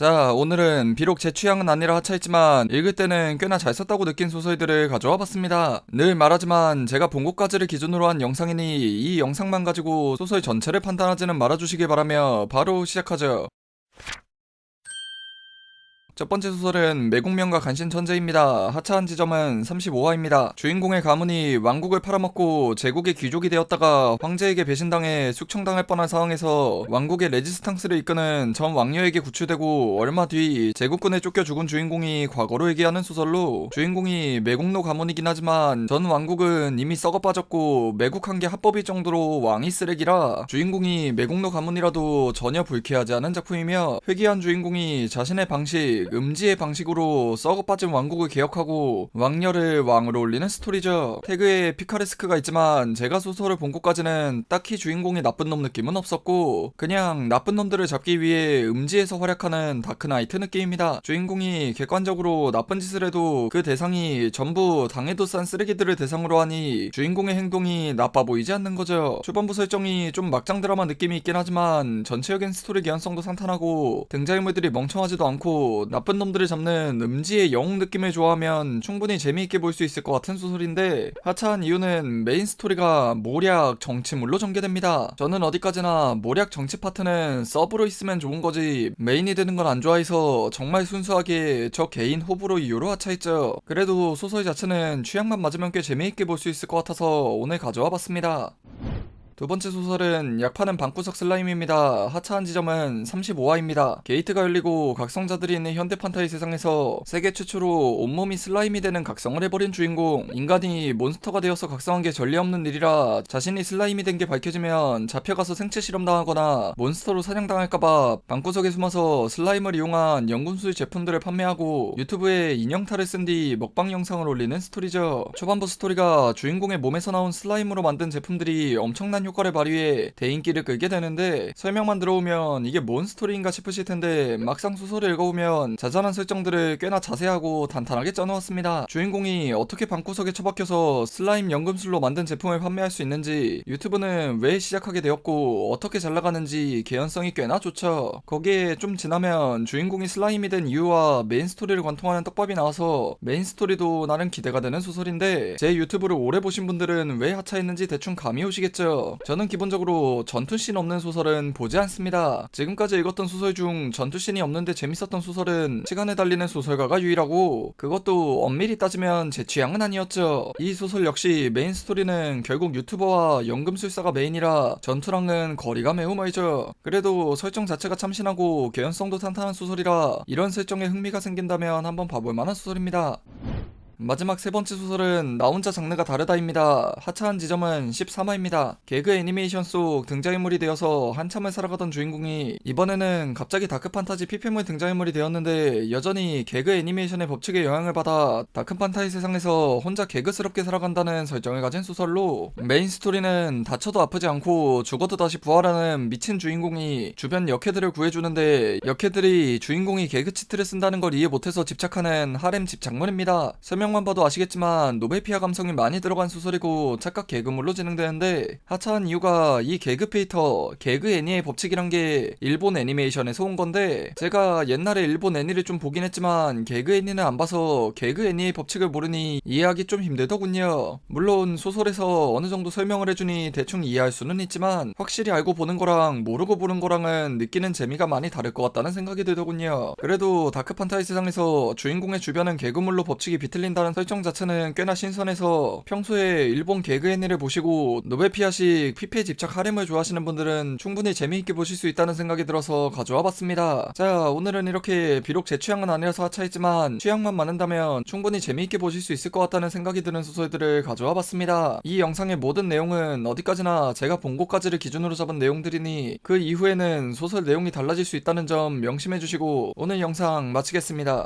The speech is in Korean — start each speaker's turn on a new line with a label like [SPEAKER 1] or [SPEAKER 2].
[SPEAKER 1] 자, 오늘은 비록 제 취향은 아니라 하차했지만 읽을 때는 꽤나 잘 썼다고 느낀 소설들을 가져와 봤습니다. 늘 말하지만 제가 본 곳까지를 기준으로 한 영상이니 이 영상만 가지고 소설 전체를 판단하지는 말아주시길 바라며 바로 시작하죠. 첫 번째 소설은 매국명과 간신천재입니다. 하차한 지점은 35화입니다. 주인공의 가문이 왕국을 팔아먹고 제국의 귀족이 되었다가 황제에게 배신당해 숙청당할 뻔한 상황에서 왕국의 레지스탕스를 이끄는 전 왕녀에게 구출되고 얼마 뒤 제국군에 쫓겨 죽은 주인공이 과거로 얘기하는 소설로 주인공이 매국노 가문이긴 하지만 전 왕국은 이미 썩어 빠졌고 매국한 게 합법일 정도로 왕이 쓰레기라 주인공이 매국노 가문이라도 전혀 불쾌하지 않은 작품이며 회귀한 주인공이 자신의 방식 음지의 방식으로 썩어 빠진 왕국을 개혁하고 왕녀를 왕으로 올리는 스토리죠. 태그에 피카레스크가 있지만 제가 소설을 본 곳까지는 딱히 주인공이 나쁜 놈 느낌은 없었고 그냥 나쁜 놈들을 잡기 위해 음지에서 활약하는 다크나이트 느낌입니다. 주인공이 객관적으로 나쁜 짓을 해도 그 대상이 전부 당해도 싼 쓰레기들을 대상으로 하니 주인공의 행동이 나빠 보이지 않는 거죠. 초반부 설정이 좀 막장 드라마 느낌이 있긴 하지만 전체적인 스토리 개연성도 산탄하고 등장인물들이 멍청하지도 않고 나쁜 놈들을 잡는 음지의 영웅 느낌을 좋아하면 충분히 재미있게 볼 수 있을 것 같은 소설인데 하차한 이유는 메인 스토리가 모략 정치물로 전개됩니다. 저는 어디까지나 모략 정치 파트는 서브로 있으면 좋은 거지 메인이 되는 건 안 좋아해서 정말 순수하게 저 개인 호불호 이유로 하차했죠. 그래도 소설 자체는 취향만 맞으면 꽤 재미있게 볼 수 있을 것 같아서 오늘 가져와 봤습니다. 두 번째 소설은 약파는 방구석 슬라임입니다. 하차한 지점은 35화입니다. 게이트가 열리고 각성자들이 있는 현대 판타지 세상에서 세계 최초로 온몸이 슬라임이 되는 각성을 해버린 주인공. 인간이 몬스터가 되어서 각성한 게 전례 없는 일이라 자신이 슬라임이 된 게 밝혀지면 잡혀가서 생체 실험당하거나 몬스터로 사냥당할까봐 방구석에 숨어서 슬라임을 이용한 연금술 제품들을 판매하고 유튜브에 인형탈을 쓴 뒤 먹방 영상을 올리는 스토리죠. 초반부 스토리가 주인공의 몸에서 나온 슬라임으로 만든 제품들이 엄청난 효 과를 발휘해 대인기를 끌게 되는데 설명만 들어오면 이게 뭔 스토리인가 싶으실 텐데 막상 소설을 읽어보면 자잘한 설정들을 꽤나 자세하고 단단하게 짜놓았습니다. 주인공이 어떻게 방구석에 처박혀서 슬라임 연금술로 만든 제품을 판매할 수 있는지 유튜브는 왜 시작하게 되었고 어떻게 잘 나가는지 개연성이 꽤나 좋죠. 거기에 좀 지나면 주인공이 슬라임이 된 이유와 메인 스토리를 관통하는 떡밥이 나와서 메인 스토리도 나름 기대가 되는 소설인데 제 유튜브를 오래 보신 분들은 왜 하차했는지 대충 감이 오시겠죠. 저는 기본적으로 전투씬 없는 소설은 보지 않습니다. 지금까지 읽었던 소설 중 전투씬이 없는데 재밌었던 소설은 시간에 달리는 소설가가 유일하고 그것도 엄밀히 따지면 제 취향은 아니었죠. 이 소설 역시 메인 스토리는 결국 유튜버와 연금술사가 메인이라 전투랑은 거리가 매우 멀죠. 그래도 설정 자체가 참신하고 개연성도 탄탄한 소설이라 이런 설정에 흥미가 생긴다면 한번 봐볼 만한 소설입니다. 마지막 세 번째 소설은 나 혼자 장르가 다르다입니다. 하차한 지점은 13화입니다. 개그 애니메이션 속 등장인물이 되어서 한참을 살아가던 주인공이 이번에는 갑자기 다크 판타지 피폐물 등장인물이 되었는데 여전히 개그 애니메이션의 법칙에 영향을 받아 다크 판타지 세상에서 혼자 개그스럽게 살아간다는 설정을 가진 소설로 메인 스토리는 다쳐도 아프지 않고 죽어도 다시 부활하는 미친 주인공이 주변 역해들을 구해주는데 역해들이 주인공이 개그 치트를 쓴다는 걸 이해 못해서 집착하는 하렘 집착물입니다. 설명 설명만 봐도 아시겠지만 노베피아 감성이 많이 들어간 소설이고 착각 개그물로 진행되는데 하차한 이유가 이 개그 페이터 개그 애니의 법칙이란 게 일본 애니메이션에서 온 건데 제가 옛날에 일본 애니를 좀 보긴 했지만 개그 애니는 안 봐서 개그 애니의 법칙을 모르니 이해하기 좀 힘들더군요. 물론 소설에서 어느 정도 설명을 해주니 대충 이해할 수는 있지만 확실히 알고 보는 거랑 모르고 보는 거랑은 느끼는 재미가 많이 다를 것 같다는 생각이 들더군요. 그래도 다크 판타지 세상에서 주인공의 주변은 개그물로 법칙이 비틀린다 한다는 설정 자체는 꽤나 신선해서 평소에 일본 개그 애니를 보시고 노베피아식 피피에 집착 하렘을 좋아하시는 분들은 충분히 재미있게 보실 수 있다는 생각이 들어서 가져와 봤습니다. 자, 오늘은 이렇게 비록 제 취향은 아니라서 하차했지만 취향만 맞는다면 충분히 재미있게 보실 수 있을 것 같다는 생각이 드는 소설들을 가져와 봤습니다. 이 영상의 모든 내용은 어디까지나 제가 본 곳까지를 기준으로 잡은 내용들이니 그 이후에는 소설 내용이 달라질 수 있다는 점 명심해 주시고 오늘 영상 마치겠습니다.